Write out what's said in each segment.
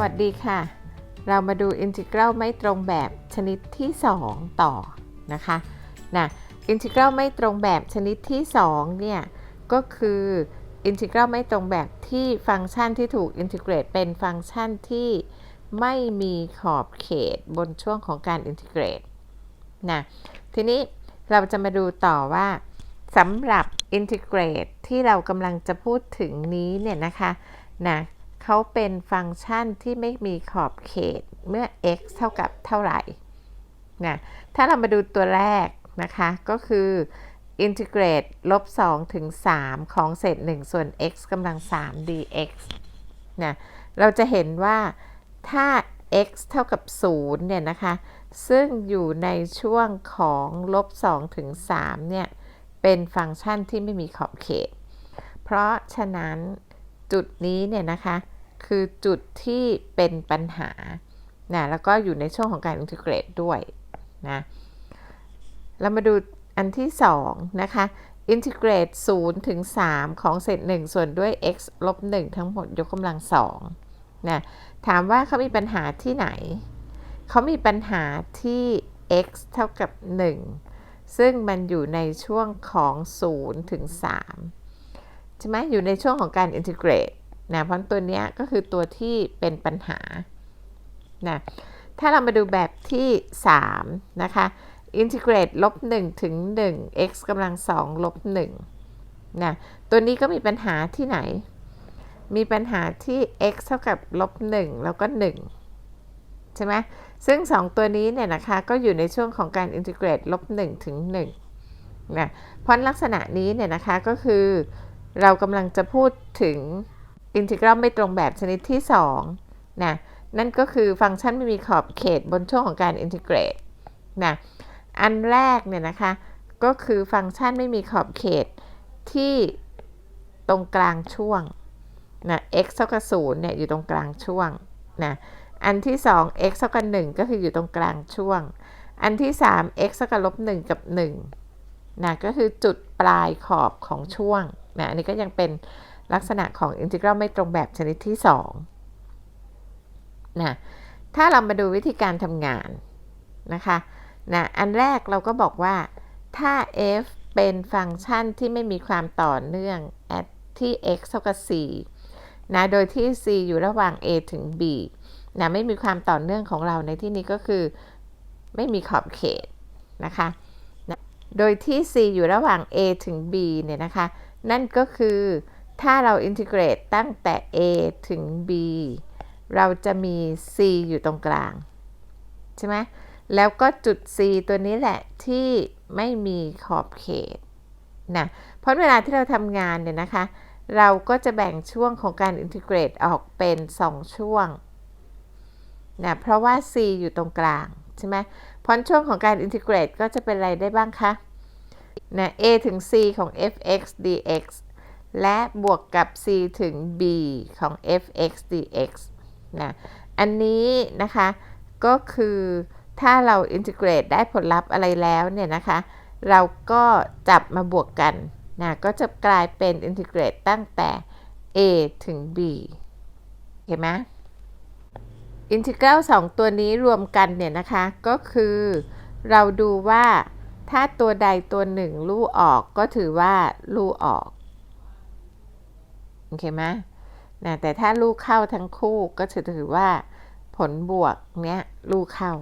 วัสดีค่ะ เรามาดูอินทิกรัลไม่ตรงแบบชนิดที่ 2 ต่อนะคะนะอินทิกรัลไม่ตรงแบบชนิดที่ 2 เนี่ย ก็คืออินทิกรัลไม่ตรงแบบที่ฟังก์ชันที่ถูกอินทิเกรตเป็นฟังก์ชันที่ไม่มีขอบเขตบนช่วงของการอินทิเกรตนะทีนี้เราจะมาดูต่อว่าสำหรับอินทิเกรตที่เรากำลังจะพูดถึงนี้เนี่ยนะคะนะ เขาเป็นฟังก์ชันที่ไม่มีขอบเขตเมื่อ x เท่ากับเท่าไหร่นะถ้าเรามาดูตัวแรกนะคะ ก็คืออินทิเกรตลบ2ถึง 3 ของเศษ 1 ส่วน x กำลัง 3 dx นะเราจะเห็นว่าถ้า x เท่ากับ 0 เนี่ยนะคะ ซึ่งอยู่ในช่วงของลบ2ถึง3เนี่ย เป็นฟังก์ชันที่ไม่มีขอบเขต เพราะฉะนั้นจุดนี้เนี่ยนะคะ คือจุดที่เป็นปัญหานะแล้วก็อยู่ในช่วงของการอินทิเกรตด้วยนะเรามาดูอันที่ 2 นะคะอินทิเกรต0ถึง3ของเศษ1ส่วนด้วย x ลบ1ทั้งหมดยกกำลัง2นะถามว่าเขามีปัญหาที่ไหน เขามีปัญหาที่ x เท่ากับ 1 ซึ่งมันอยู่ในช่วงของ0ถึง3ใช่ไหมอยู่ในช่วงของการอินทิเกรต นะเพราะตัวนี้ก็คือตัวที่เป็นปัญหานะถ้าเรามาดูแบบที่ 3 นะคะอินทิเกรตลบ1ถึง 1 x กำลัง2ลบ1นะตัวนี้ก็มีปัญหาที่ไหน มีปัญหาที่ x เท่ากับลบ1แล้วก็ 1 ใช่ไหมซึ่ง 2 ตัวนี้เนี่ยนะคะ ก็อยู่ในช่วงของการอินทิเกรตลบ1ถึง1นะเพราะลักษณะนี้เนี่ยนะคะก็คือเรากำลังจะพูดถึง อินทิกรัลไม่ตรงแบบชนิดที่2นะนั่นก็คือฟังก์ชันไม่มีขอบเขตบนช่วงของการอินทิเกรตนะอันแรกเนี่ยนะคะก็คือฟังก์ชันไม่มีขอบเขตที่ตรงกลางช่วงนะ x เท่ากับ0เนี่ยอยู่ตรงกลางช่วงนะอันที่ 2 x เท่ากับ1ก็คืออยู่ตรงกลางช่วง อันที่ 3 x เท่ากับลบ1กับ1นะก็คือจุดปลายขอบของช่วงนะอันนี้ก็ยังเป็น ลักษณะของอินทิกรัลไม่ตรงแบบชนิดที่2นะถ้าเรามาดูวิธีการทำงานนะคะนะอันแรกเราก็บอกว่าถ้า f เป็นฟังก์ชันที่ไม่มีความต่อเนื่อง at ที่ x เท่ากับ 4 นะ โดยที่ c อยู่ระหว่าง a ถึง b นะ ไม่มีความต่อเนื่องของเราในที่นี้ก็คือ ไม่มีขอบเขตนะคะนะโดยที่ c อยู่ระหว่าง a ถึง b เนี่ยนะคะ นั่นก็คือ ถ้าเราอินทิเกรตตั้งแต่ a ถึง b เราจะมี c อยู่ตรงกลาง ใช่ไหมแล้วก็จุด C ตัวนี้แหละที่ไม่มีขอบเขตนะเพราะเวลาที่เราทำงานเนี่ยนะคะ เราก็จะแบ่งช่วงของการอินทิเกรตออกเป็น 2 ช่วงนะเพราะว่า C อยู่ตรงกลาง ใช่ไหมพราะช่วงของการอินทิเกรตก็จะเป็นอะไรได้บ้างคะนะ a ถึง c ของ f(x) dx และบวกกับ c ถึง b ของ f(x) dx นะ อันนี้นะคะ ก็คือถ้าเราอินทิเกรตได้ผลลัพธ์อะไรแล้วเนี่ยนะคะ เราก็จับมาบวกกันนะ ก็จะกลายเป็นอินทิเกรตตั้งแต่ a ถึง b เห็นไหมอินทิกรัลสองตัวนี้รวมกันเนี่ยนะคะ ก็คือเราดูว่าถ้าตัวใดตัวหนึ่งลู่ออกก็ถือว่าลู่ออก เคไหมนะแต่ถ้าลู่เข้าทั้งคู่ก็จะถือว่าผลบวกเนี้ยลู่เข้า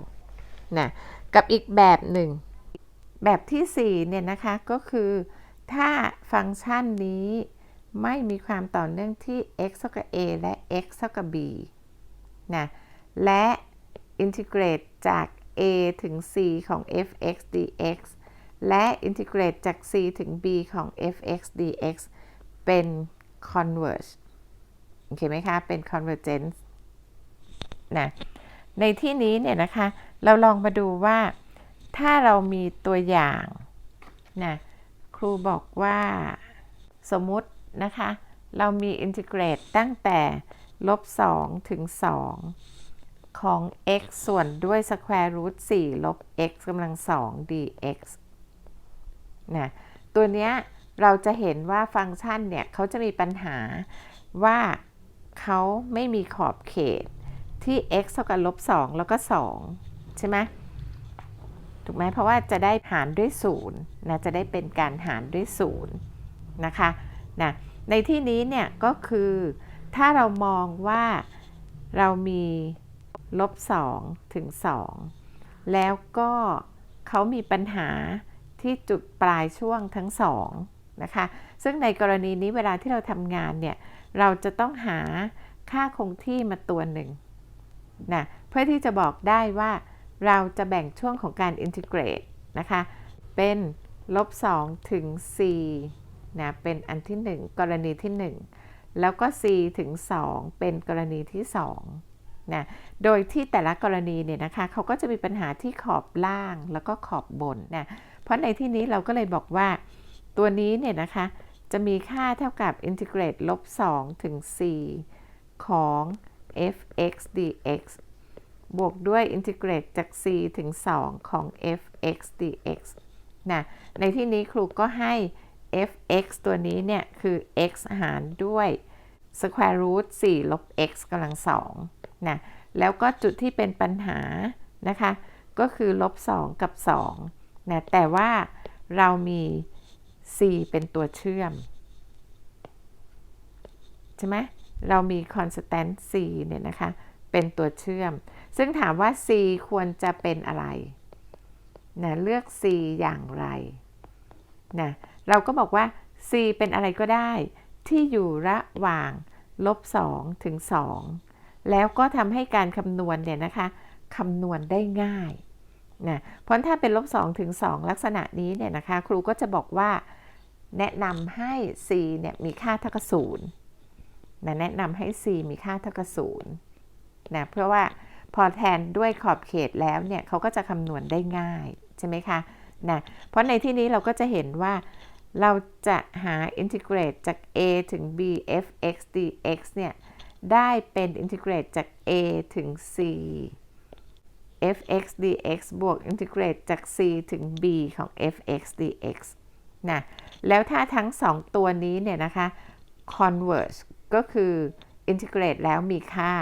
นะกับอีกแบบหนึ่ง แบบที่4เนี่ยนะคะก็คือถ้าฟังก์ชันนี้ไม่มีความต่อเนื่องที่ x เท่ากับ a และ x เท่ากับ b นะและอินทิเกรตจาก a ถึง c ของ f(x) dx และอินทิเกรตจาก c ถึง b ของ f(x) dx เป็น converge โอเคไหมคะ เป็น convergence นะ ในที่นี้เนี่ยนะคะ เราลองมาดูว่าถ้าเรามีตัวอย่างนะครูบอกว่าสมมุตินะคะ เรามีอินทิเกรตตั้งแต่ลบ2ถึง 2 ของ x ส่วนด้วย square root 4ลบ x กำลัง 2 dx นะตัวเนี้ย เราจะเห็นว่าฟังก์ชันเนี่ยเขาจะมีปัญหาว่าเขาไม่มีขอบเขตที่ x เท่ากับลบ2แล้วก็ 2 ใช่ไหมถูกไหมเพราะว่าจะได้หารด้วย0นะจะได้เป็นการหารด้วย0นะคะนะในที่นี้เนี่ยก็คือถ้าเรามองว่าเรามีลบ2ถึง 2 แล้วก็เขามีปัญหาที่จุดปลายช่วงทั้งสอง นะคะ ซึ่งในกรณีนี้เวลาที่เราทำงานเนี่ย เราจะต้องหาค่าคงที่มาตัวหนึ่งนะ เพื่อที่จะบอกได้ว่าเราจะแบ่งช่วงของการอินทิเกรตนะคะ เป็นลบ2ถึง c นะ เป็นอันที่ 1 กรณีที่ 1 แล้วก็ c ถึง 2 เป็นกรณีที่2นะ โดยที่แต่ละกรณีเนี่ยนะคะ เขาก็จะมีปัญหาที่ขอบล่างแล้วก็ขอบบนนะ เพราะในที่นี้เราก็เลยบอกว่า ตัวนี้เนี่ยนะคะ จะมีค่าเท่ากับอินทิเกรตลบ2ถึง c ของ f(x) dx บวกด้วยอินทิเกรตจาก c ถึง 2 ของ f(x) dx นะ ในที่นี้ครูก็ให้ f(x) ตัวนี้เนี่ย คือ x หารด้วย square root 4 ลบ x กำลัง2นะ แล้วก็จุดที่เป็นปัญหานะคะ ก็คือลบ 2 กับ2นะ แต่ว่าเรามี c เป็นตัวเชื่อม ใช่ไหมเรามี constant c เนี่ยนะคะ เป็นตัวเชื่อม ซึ่งถามว่า c ควรจะเป็นอะไรนะเลือก c อย่างไรนะเราก็บอกว่า c เป็นอะไรก็ได้ ที่อยู่ระหว่างลบ2ถึง 2 แล้วก็ทำให้การคำนวณเนี่ยนะคะคำนวณได้ง่ายนะเพราะถ้าเป็นลบ2ถึง 2 ลักษณะนี้เนี่ยนะคะ ครูก็จะบอกว่า แนะนำให้ c เนี่ยมีค่าเท่ากับ0นะแนะนำให้ c มีค่าเท่ากับ0นะเพราะว่าพอแทนด้วยขอบเขตแล้วเนี่ยเขาก็จะคำนวณได้ง่าย ใช่ไหมคะนะเพราะในที่นี้เราก็จะเห็นว่าเราจะหาอินทิเกรตจาก a ถึง b f(x) dx เนี่ยได้เป็นอินทิเกรตจาก a ถึง c f(x) dx บวกอินทิเกรตจาก c ถึง b ของ f(x) dx นะแล้วถ้าทั้ง 2 ตัวนี้เนี่ยนะคะ converge ก็คืออินทิเกรตแล้วมีค่า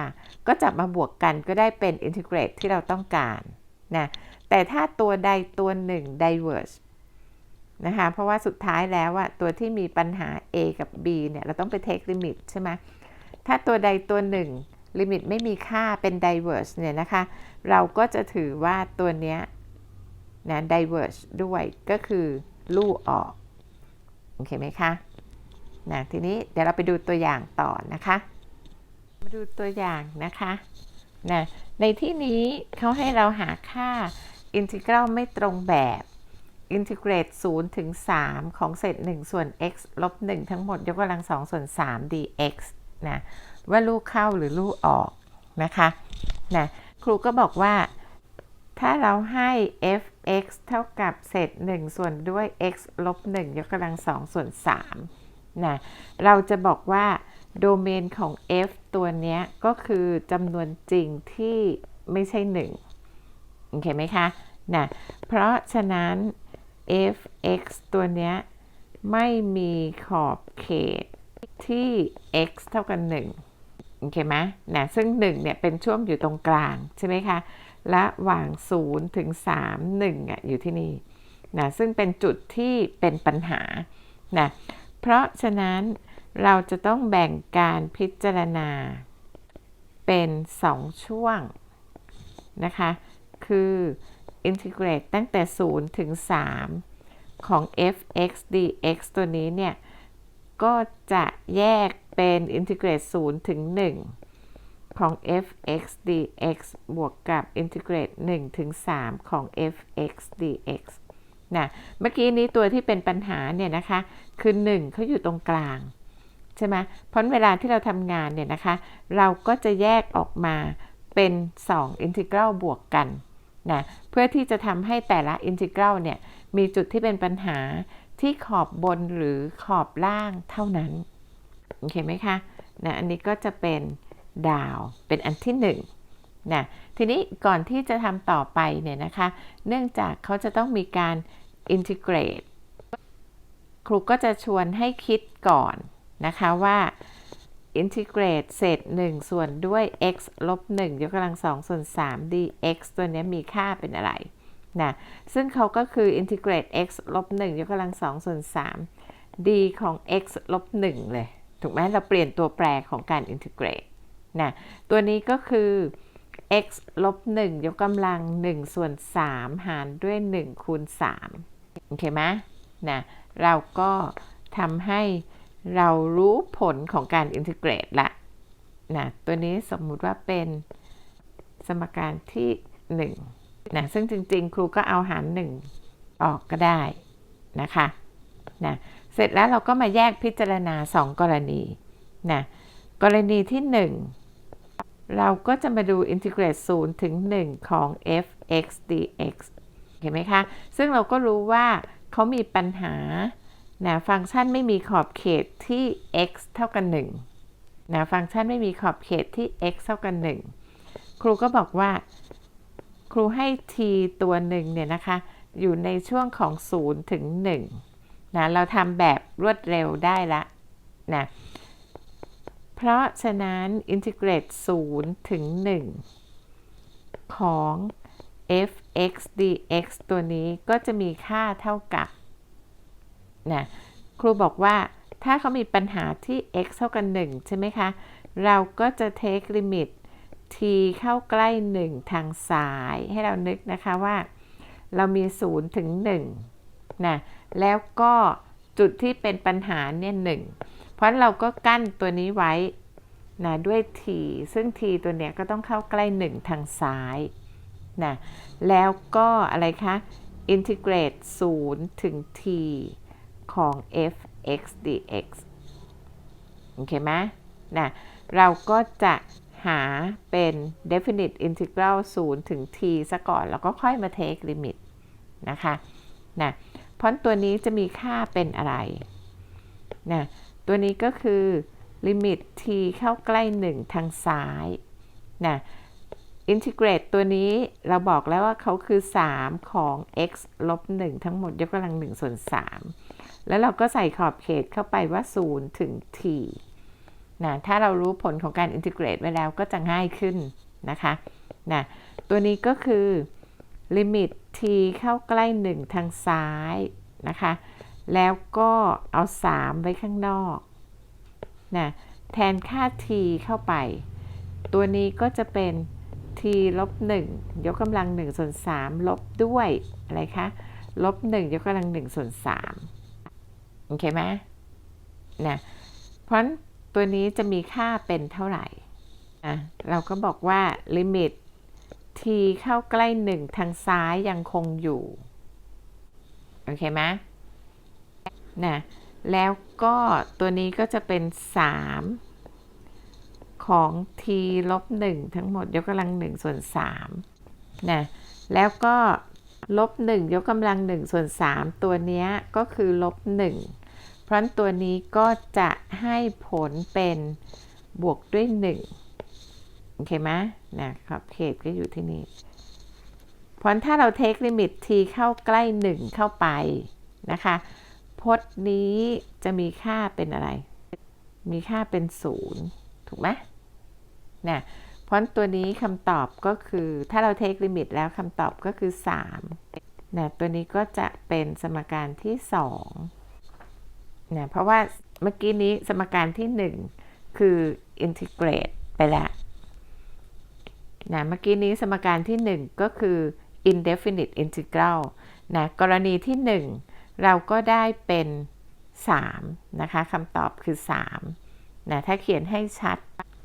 ก็จับมาบวกกันก็ได้เป็นอินทิเกรตที่เราต้องการนะแต่ถ้าตัวใดตัวหนึ่ง diverge นะคะเพราะว่าสุดท้ายแล้วอะตัวที่มีปัญหา a กับ b เนี่ยเราต้องไป take limit ใช่ไหมถ้าตัวใดตัวหนึ่งลิมิตไม่มีค่าเป็น diverge เนี่ยนะคะ เราก็จะถือว่าตัวเนี้ยนะ diverge ด้วยก็คือ ลู่ออก โอเคไหมคะนะทีนี้เดี๋ยวเราไปดูตัวอย่างต่อนะคะ มาดูตัวอย่างนะคะนะในที่นี้เขาให้เราหาค่าอินทิกรัลไม่ตรงแบบอินทิเกรต0ถึง 3 ของเศษ 1 ส่วน x ลบ 1 ทั้งหมด ยกกำลัง 2 ส่วน 3 dx นะว่าลูกเข้าหรือลูกออกนะคะนะครูก็บอกว่า ถ้าเราให้ f(x) เท่ากับเศษ 1 ส่วนด้วย x ลบ1ยกกำลัง2ส่วน3นะเราจะบอกว่าโดเมนของ f ตัวนี้ก็คือจำนวนจริงที่ไม่ใช่ 1 โอเคไหมคะนะเพราะฉะนั้น f(x) ตัวเนี้ยไม่มีขอบเขตที่ x เท่ากับ1โอเคไหมนะซึ่ง 1 เนี่ย เป็นช่วงอยู่ตรงกลาง ใช่ไหมคะ และหว่าง 0 ถึง 3 1อะอยู่ที่นี่นะซึ่งเป็นจุดที่เป็นปัญหานะเพราะฉะนั้นเราจะต้องแบ่งการพิจารณา เป็น 2 ช่วงนะคะ คืออินทิเกรตตั้งแต่ 0 ถึง 3 ของ f(x) dx ตัวนี้เนี่ย ก็จะแยกเป็นอินทิเกรต0ถึง 1 ของ f(x) dx บวกกับอินทิเกรต1ถึง3ของ f(x) dx นะเมื่อกี้นี้ตัวที่เป็นปัญหาเนี่ยนะคะ คือ 1เขาอยู่ตรงกลาง ใช่ไหมเพราะเวลาที่เราทำงานเนี่ยนะคะ เราก็จะแยกออกมาเป็น 2 อินทิกรัลบวกกันนะเพื่อที่จะทำให้แต่ละอินทิกรัลเนี่ย มีจุดที่เป็นปัญหาที่ขอบบนหรือขอบล่างเท่านั้น โอเคไหมคะนะอันนี้ก็จะเป็น ดาวเป็นอันที่1นนะทีนี้ก่อนที่จะทำต่อไปเนี่ยนะคะ เนื่องจากเขาจะต้องมีการอินทิเกรตครูก็จะชวนให้คิดก่อนนะคะว่าอินทิเกรตเศษ 1 ส่วนด้วย x ลบ1ยกกำลัง2ส่วน3 dx ตัวนี้มีค่าเป็นอะไรนะซึ่งเขาก็คืออินทิเกรต x ลบ1ยกกำลัง2ส่วน3 d ของ x ลบ1เลย ถูกไหมเราเปลี่ยนตัวแปรของการอินทิเกรต นะตัวนี้ก็คือ x ลบ1ยกกำลัง 1 ส่วน 3 หารด้วย 1 คูณ 3 โอเคไหมนะเราก็ทำให้เรารู้ผลของการอินทิเกรตละนะตัวนี้สมมุติว่าเป็นสมการที่1นะซึ่งจริง ๆ ครูก็เอาหาร 1 ออกก็ได้นะคะนะเสร็จแล้วเราก็มาแยกพิจารณา 2 กรณีนะกรณีที่ 1 เราก็จะมาดูอินทิเกรต0ถึง 1 ของ f(x) dx เห็นไหมคะ ซึ่งเราก็รู้ว่าเขามีปัญหานะฟังก์ชันไม่มีขอบเขตที่ x เท่ากัน1นะฟังก์ชันไม่มีขอบเขตที่ x เท่ากัน 1 ครูก็บอกว่า ครูให้ t ตัวหนึ่งเนี่ยนะคะ อยู่ในช่วงของ 0 ถึง1นะเราทำแบบรวดเร็วได้ละนะ เพราะฉะนั้นอินทิเกรต0ถึง 1 ของ f(x) dx ตัวนี้ก็จะมีค่าเท่ากับนะครูบอกว่าถ้าเขามีปัญหาที่ x เท่ากัน 1 ใช่ไหมคะ เราก็จะ take limit t เข้าใกล้ 1 ทางซ้ายให้เรานึกนะคะว่า เรามี 0 ถึง1นะแล้วก็จุดที่เป็นปัญหาเนี่ย1 ราะเราก็กั้นตัวนี้ไว้นะด้วย t ซึ่ง t ตัวเนี้ยก็ต้องเข้าใกล้ 1 ทางซ้ายนะแล้วก็อะไรคะ integrate 0ถึง t ของ f(x) dx โอเคไหมนะเราก็จะหาเป็น definite integral 0 ถึง t ซะก่อน แล้วก็ค่อยมา take limit นะคะนะเพราะตัวนี้จะมีค่าเป็นอะไรนะ ตัวนี้ก็คือ limit t เข้าใกล้ 1 ทางซ้ายนะอินทิเกรตตัวนี้เราบอกแล้วว่าเขาคือ 3 ของ x ลบ 1 ทั้งหมดยกกำลัง 1 ส่วน 3 แล้วเราก็ใส่ขอบเขตเข้าไปว่า 0 ถึง t นะถ้าเรารู้ผลของการอินทิเกรตไว้แล้วก็จะง่ายขึ้นนะคะนะตัวนี้ก็คือลิมิต t เข้าใกล้ 1 ทางซ้ายนะคะ แล้วก็เอา 3 ไว้ข้างนอกนะแทนค่า t เข้าไป ตัวนี้ก็จะเป็น t ลบ1ยกกำลัง1ส่วน3ลบด้วยอะไรคะลบ1ยกกำลัง1ส่วน3โอเคไหมนะเพราะตัวนี้จะมีค่าเป็นเท่าไหร่อะเราก็บอกว่าลิมิต t เข้าใกล้ 1 ทางซ้ายยังคงอยู่ โอเคไหม นะแล้วก็ตัวนี้ก็จะเป็น 3 ของ t ลบ1ทั้งหมดยกกำลัง1ส่วน3นะแล้วก็ลบ1ยกกำลัง1ส่วน3ตัวนี้ก็คือลบ1เพราะตัวนี้ก็จะให้ผลเป็นบวกด้วย 1 โอเคไหมนะขอบเขตก็อยู่ที่นี่เพราะถ้าเราเทคลิมิต t เข้าใกล้ 1 เข้าไปนะคะ พจน์นี้จะมีค่าเป็นอะไร มีค่าเป็น0ถูกไหมนะเพราะตัวนี้คำตอบก็คือถ้าเราเทคลิมิตแล้วคำตอบก็คือ3นะตัวนี้ก็จะเป็นสมการที่2นะเพราะว่าเมื่อกี้นี้สมการที่ 1 คือ integrate ไปแล้วนะเมื่อกี้นี้สมการที่ 1 ก็คือ indefinite integral นะกรณีที่ 1 เราก็ได้เป็น3นะคะคำตอบคือ3นะถ้าเขียนให้ชัด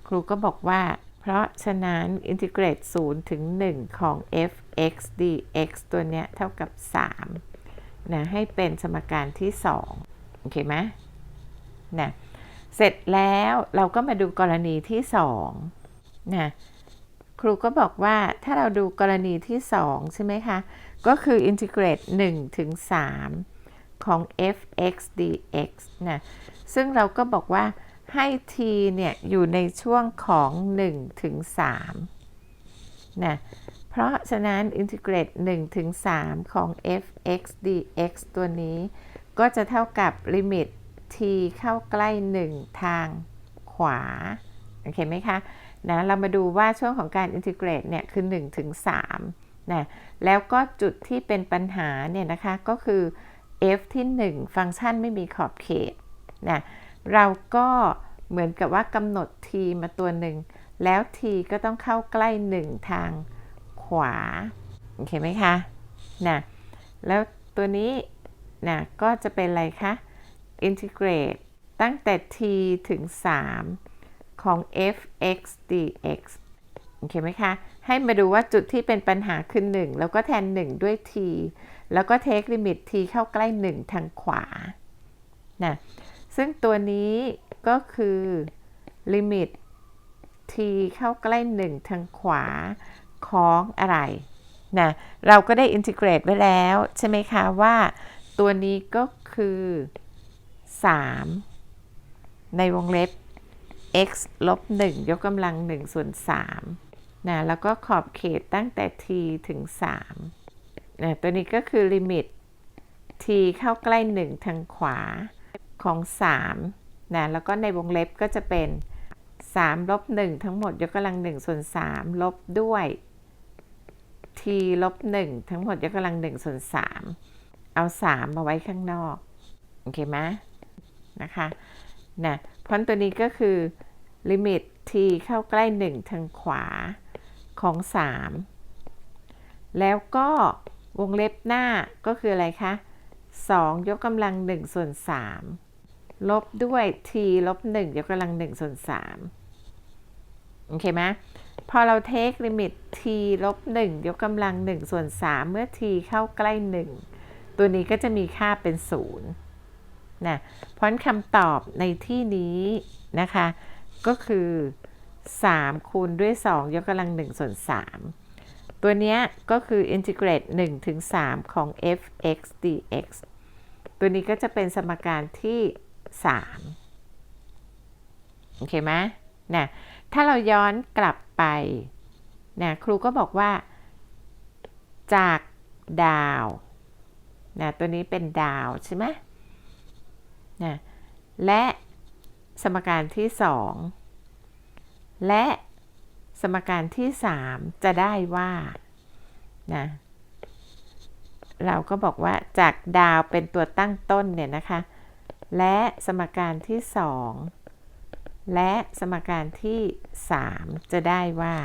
ครูก็บอกว่า เพราะฉะนั้น integrate 0ถึง 1 ของ f(x) dx ตัวเนี้ยเท่ากับ3นะให้เป็นสมการที่ 2 โอเคไหมนะเสร็จแล้วเราก็มาดูกรณีที่2นะครูก็บอกว่าถ้าเราดูกรณีที่ 2 ใช่ไหมคะ ก็คือ integrate 1ถึง3 ของ f(x) dx นะซึ่งเราก็บอกว่าให้ t เนี่ย อยู่ในช่วงของ 1 ถึง3นะเพราะฉะนั้น integrate 1ถึง3ของ f(x) dx ตัวนี้ ก็จะเท่ากับลิมิต t เข้าใกล้ 1 ทางขขวา โอเคไหมคะนะเรามาดูว่าช่วงของการอินทิเกรตเนี่ย คือ1ถึง3นะแล้วก็จุดที่เป็นปัญหาเนี่ยนะคะก็คือ f ที่ 1 ฟังก์ชันไม่มีขอบเขตนะเราก็เหมือนกับว่ากำหนด t มาตัวหนึ่ง แล้ว t ก็ต้องเข้าใกล้ 1 ทางขวา โอเคไหมคะนะแล้วตัวนี้นะก็จะเป็นอะไรคะอินทิเกรตตั้งแต่ t ถึง 3 ของ f(x) dx โอเคไหมคะ ให้มาดูว่าจุดที่เป็นปัญหาคือ 1 แล้วก็แทน 1 ด้วย t แล้วก็ take limit t เข้าใกล้ 1 ทางขวานะซึ่งตัวนี้ก็คือ limit t เข้าใกล้ 1 ทางขวาของอะไรนะเราก็ได้อินทิเกรตไว้แล้ว ใช่ไหมคะว่าตัวนี้ก็คือ 3 ในวงเล็บ x ลบ 1 ยกกำลัง 1 ส่วน3นะแล้วก็ขอบเขตตั้งแต่ t ถึง 3 นะตัวนี้ก็คือลิมิต t เข้าใกล้ 1 ทางขวาของ3นะแล้วก็ในวงเล็บก็จะเป็น3ลบ1ทั้งหมดยกกำลัง1ส่วน3ลบด้วย t ลบ1ทั้งหมดยกกำลัง1ส่วน3เอา 3 มาไว้ข้างนอก โอเคไหมนะคะนะเพราะตัวนี้ก็คือลิมิต t เข้าใกล้ 1 ทางขวาของ 3 แล้วก็ วงเล็บหน้าก็คืออะไรคะ 2 ยกกำลัง1ส่วน3ลบด้วย t ลบ1ยกกำลัง1ส่วน3โอเคไหมพอเราเทคลิมิต t ลบ1ยกกำลัง1ส่วน3เมื่อ t เข้าใกล้ 1 ตัวนี้ก็จะมีค่าเป็น 0 นะ เพราะคำตอบในที่นี้นะคะ ก็คือ 3 คูณด้วย 2 ยกกำลัง1ส่วน3 ตัวนี้ก็คืออินทิเกรต1ถึง3ของ f(x) dx ตัวนี้ก็จะเป็นสมการที่ 3 โอเคไหมนะถ้าเราย้อนกลับไปนะครูก็บอกว่า จากดาวนะตัวนี้เป็นดาวใช่ไหมนะและสมการที่ 2 และ สมการที่3จะได้ว่านะเราก็บอกว่าจากดาวเป็นตัวตั้งต้นเนี่ยนะคะ และสมการที่2และสมการที่3จะได้ว่า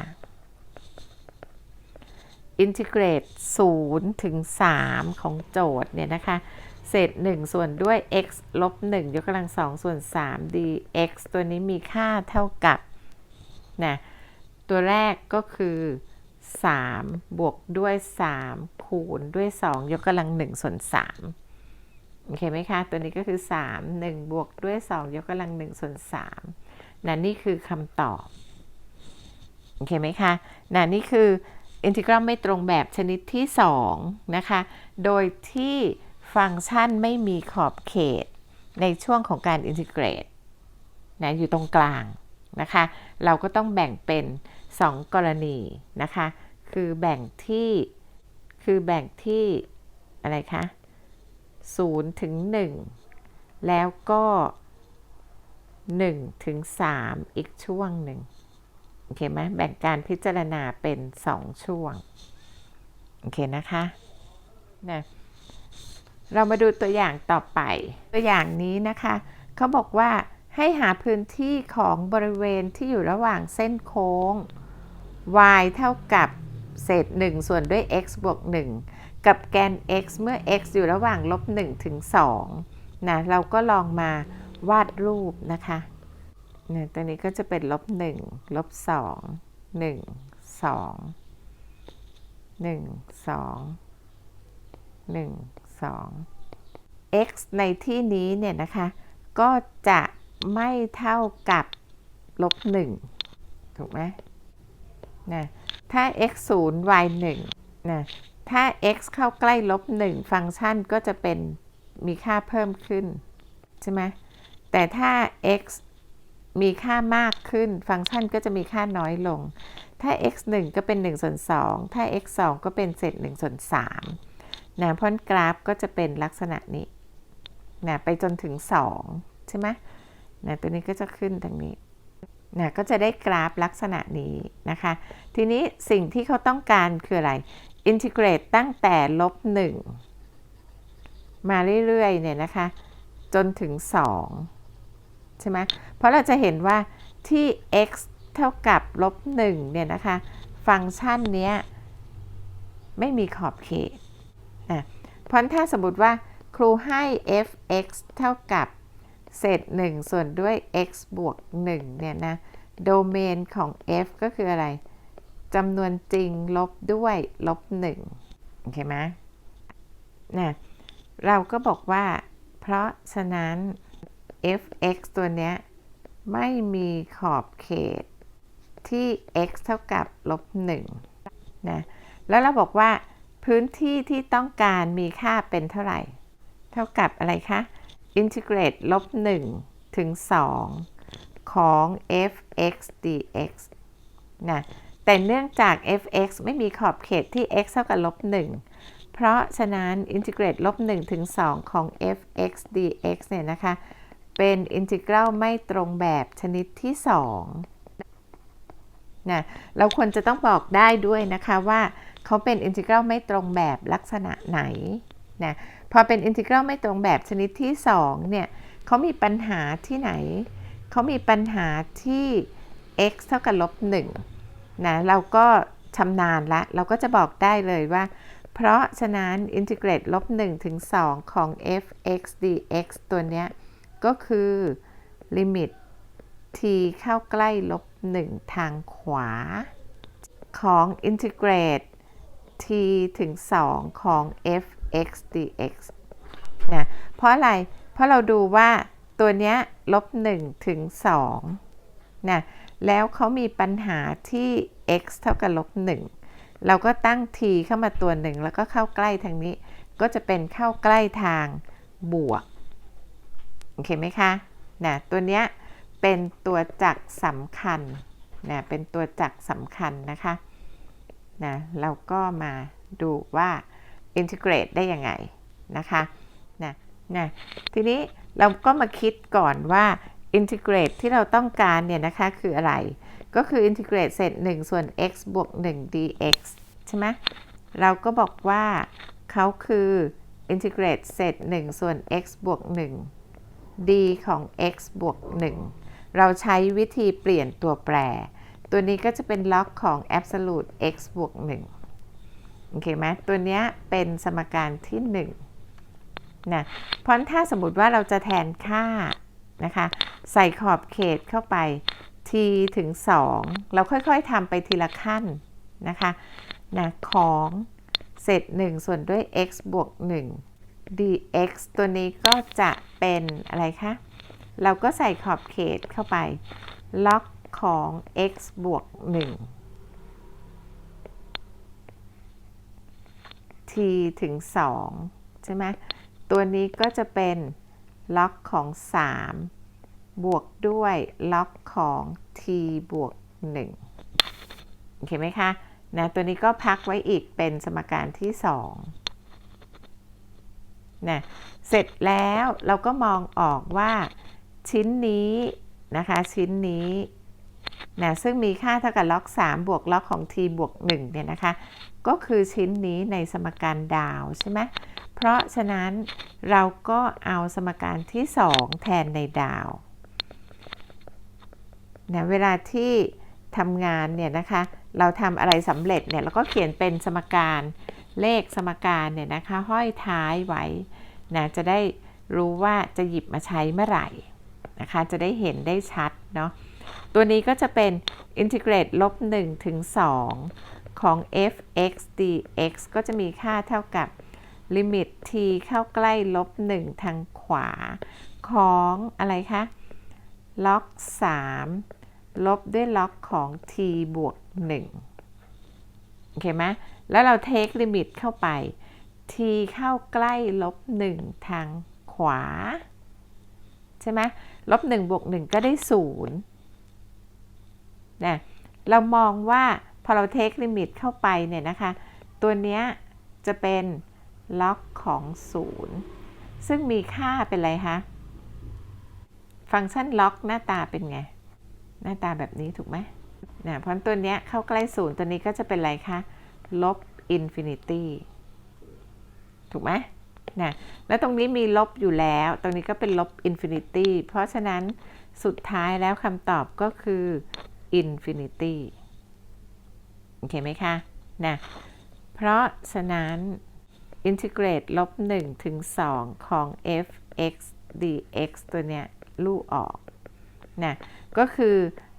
อินทิเกรต0ถึง 3 ของโจทย์เนี่ยนะคะ เศษ 1 ส่วนด้วย x ลบ 1 ยกกำลัง 2 ส่วน 3 dx ตัวนี้มีค่าเท่ากับนะ ตัวแรกก็คือ3บวกด้วย 3 คูณด้วย 2 ยกกำลัง1ส่วน3โอเคไหมคะ ตัวนี้ก็คือ 3 1 บวกด้วย 2 ยกกำลัง1ส่วน3นะนี่คือคำตอบ โอเคไหมคะนะนี่คืออินทิกรัลไม่ตรงแบบชนิดที่ 2 นะคะ โดยที่ฟังก์ชันไม่มีขอบเขตในช่วงของการอินทิเกรตนะอยู่ตรงกลางนะคะ เราก็ต้องแบ่งเป็น 2 กรณีนะคะ คือแบ่งที่คือแบ่งที่อะไรคะ0ถึง 1 แล้วก็ 1 ถึง 3 อีกช่วงหนึ่งโอเคไหมแบ่งการพิจารณาเป็น 2 ช่วง โอเคนะคะนะเรามาดูตัวอย่างต่อไป ตัวอย่างนี้นะคะ เขาบอกว่าให้หาพื้นที่ของบริเวณที่อยู่ระหว่างเส้นโค้ง y เท่ากับเศษ 1 ส่วนด้วย x บวก 1 กับแกน x เมื่อ x อยู่ระหว่างลบ1ถึง2นะเราก็ลองมาวาดรูปนะคะเนี่ยตัวนี้ก็จะเป็นลบ1ลบ2 1 2 1 2 1 2 x ในที่นี้เนี่ยนะคะ ก็จะไม่เท่ากับลบ1ถูกไหม นะถ้า x 0 y 1นะถ้า x เข้าใกล้ลบ 1 ฟังก์ชันก็จะเป็นมีค่าเพิ่มขึ้น ใช่ไหมแต่ถ้า x มีค่ามากขึ้น ฟังก์ชันก็จะมีค่าน้อยลง ถ้า x 1 ก็เป็น1ส่วน2ถ้า x 2 ก็เป็นเศษ1ส่วน3นะพราะกราฟก็จะเป็นลักษณะนี้นะไปจนถึง 2 ใช่ไหมนะตัวนี้ก็จะขึ้นทางนี้ นะก็จะได้กราฟลักษณะนี้นะคะ ทีนี้สิ่งที่เขาต้องการคืออะไรอินทิเกรตตั้งแต่ลบ1มาเรื่อยๆเนี่ยนะคะ จนถึง 2 ใช่ไหมเพราะเราจะเห็นว่าที่ x เท่ากับลบ1เนี่ยนะคะ ฟังก์ชันเนี้ยไม่มีขอบเขตอะเพราะถ้าสมมติว่าครูให้ f(x) เท่ากับ เศษ 1 ส่วนด้วย x บวก 1 เนี่ยนะ โดเมนของ f ก็คืออะไรจำนวนจริงลบด้วยลบ1โอเคไหมนะเราก็บอกว่า เพราะฉะนั้น f(x) ตัวเนี้ย ไม่มีขอบเขตที่ x เท่ากับลบ1นะแล้วเราบอกว่าพื้นที่ที่ต้องการมีค่าเป็นเท่าไหร่ เท่ากับอะไรคะ อินทิเกรตลบ1ถึง 2 ของ f(x) dx นะแต่เนื่องจาก f(x) ไม่มีขอบเขตที่ x เท่ากับลบ1เพราะฉะนั้นอินทิเกรตลบ1ถึง 2 ของ f(x) dx เนี่ยนะคะ เป็นอินทิกรัลไม่ตรงแบบชนิดที่ 2 นะ เราควรจะต้องบอกได้ด้วยนะคะว่าเขาเป็นอินทิกรัลไม่ตรงแบบลักษณะไหน นะ พอเป็นอินทิกรัลไม่ตรงแบบชนิดที่ 2 เนี่ยเขามีปัญหาที่ไหน เขามีปัญหาที่ x เท่ากับลบ1นะเราก็ชำนาญละ เราก็จะบอกได้เลยว่า เพราะฉะนั้นอินทิเกรตลบ1ถึง 2 ของ f(x) dx ตัวเนี้ย ก็คือลิมิต t เข้าใกล้ลบ 1 ทางขวา ของอินทิเกรต t ถึง 2 ของ f x dx นะเพราะอะไร เพราะเราดูว่าตัวเนี้ยลบ1ถึง2นะแล้วเขามีปัญหาที่ x เท่ากับลบ1เราก็ตั้ง t เข้ามาตัวหนึ่งแล้วก็เข้าใกล้ทางนี้ ก็จะเป็นเข้าใกล้ทางบวก โอเคไหมคะนะตัวเนี้ยเป็นตัวจักสำคัญนะเป็นตัวจักสำคัญนะคะนะเราก็มาดูว่า อินทิเกรตได้ยังไงนะคะนะนะทีนี้เราก็มาคิดก่อนว่าอินทิเกรตที่เราต้องการเนี่ยนะคะคืออะไร ก็คืออินทิเกรตเศษ1ส่วน x บวก 1 dx ใช่ไหมเราก็บอกว่าเขาคืออินทิเกรตเศษ1ส่วน x บวก 1 d ของ x บวก 1 เราใช้วิธีเปลี่ยนตัวแปร ตัวนี้ก็จะเป็นล็อกของ absolute x บวก 1 โอเคไหมตัวนี้เป็นสมการที่1นะเพราะถ้าสมมติว่าเราจะแทนค่านะคะ ใส่ขอบเขตเข้าไป t ถึง 2 เราค่อยๆทำไปทีละขั้นนะคะนะของเศษ1ส่วนด้วย x บวก 1 dx ตัวนี้ก็จะเป็นอะไรคะ เราก็ใส่ขอบเขตเข้าไป ล็อกของ x บวก 1 t ถึง 2 ใช่ไหมตัวนี้ก็จะเป็นล็อกของ 3 บวกด้วยล็อกของ t บวก1โอเคไหมคะนะตัวนี้ก็พักไว้อีกเป็นสมการที่ 2นะเสร็จแล้วเราก็มองออกว่าชิ้นนี้นะคะชิ้นนี้นะซึ่งมีค่าเท่ากับล็อก 3 บวกล็อกของ t บวก1เนี่ยนะคะ ก็คือชิ้นนี้ในสมการดาวใช่ไหมเพราะฉะนั้นเราก็เอาสมการที่ 2 แทนในดาวนะเวลาที่ทำงานเนี่ยนะคะ เราทำอะไรสำเร็จเนี่ยเราก็เขียนเป็นสมการเลขสมการเนี่ยนะคะห้อยท้ายไว้นะจะได้รู้ว่าจะหยิบมาใช้เมื่อไหร่นะคะ จะได้เห็นได้ชัดเนาะตัวนี้ก็จะเป็นอินทิเกรตลบ1ถึง2 ของ f(x) dx ก็จะมีค่าเท่ากับลิมิต t เข้าใกล้ลบ 1 ทางขวา ของอะไรคะล็อก 3 ลบด้วยล็อกของ t บวก1โอเคไหมแล้วเราเทคลิมิตเข้าไป t เข้าใกล้ลบ 1 ทางขวา ใช่ไหมลบ 1 บวก 1 ก็ได้ 0นะเรามองว่า พอเราเทคลิมิตเข้าไปเนี่ยนะคะ ตัวเนี้ยจะเป็นล็อกของ0ซึ่งมีค่าเป็นอะไรคะ ฟังก์ชันล็อกหน้าตาเป็นไง หน้าตาแบบนี้ถูกไหมนะเพราะตัวเนี้ยเข้าใกล้ศูนย์ตัวนี้ก็จะเป็นอะไรคะ ลบอินฟินิตี้ถูกไหมนะแล้วตรงนี้มีลบอยู่แล้ว ตรงนี้ก็เป็นลบอินฟินิตี้เพราะฉะนั้นสุดท้ายแล้วคำตอบก็คืออินฟินิตี้ โอเคไหมคะนะเพราะฉะนั้นอินทิเกรตลบ1ถึง 2 ของ f(x) dx ตัวเนี้ยลู่ออกนะก็คือ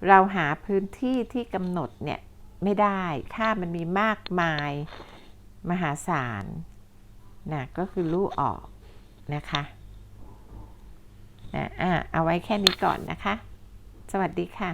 เราหาพื้นที่ที่กำหนดเนี่ย ไม่ได้ ค่ามันมีมากมายมหาศาลนะก็คือลู่ออกนะคะนะอะเอาไว้แค่นี้ก่อนนะคะ สวัสดีค่ะ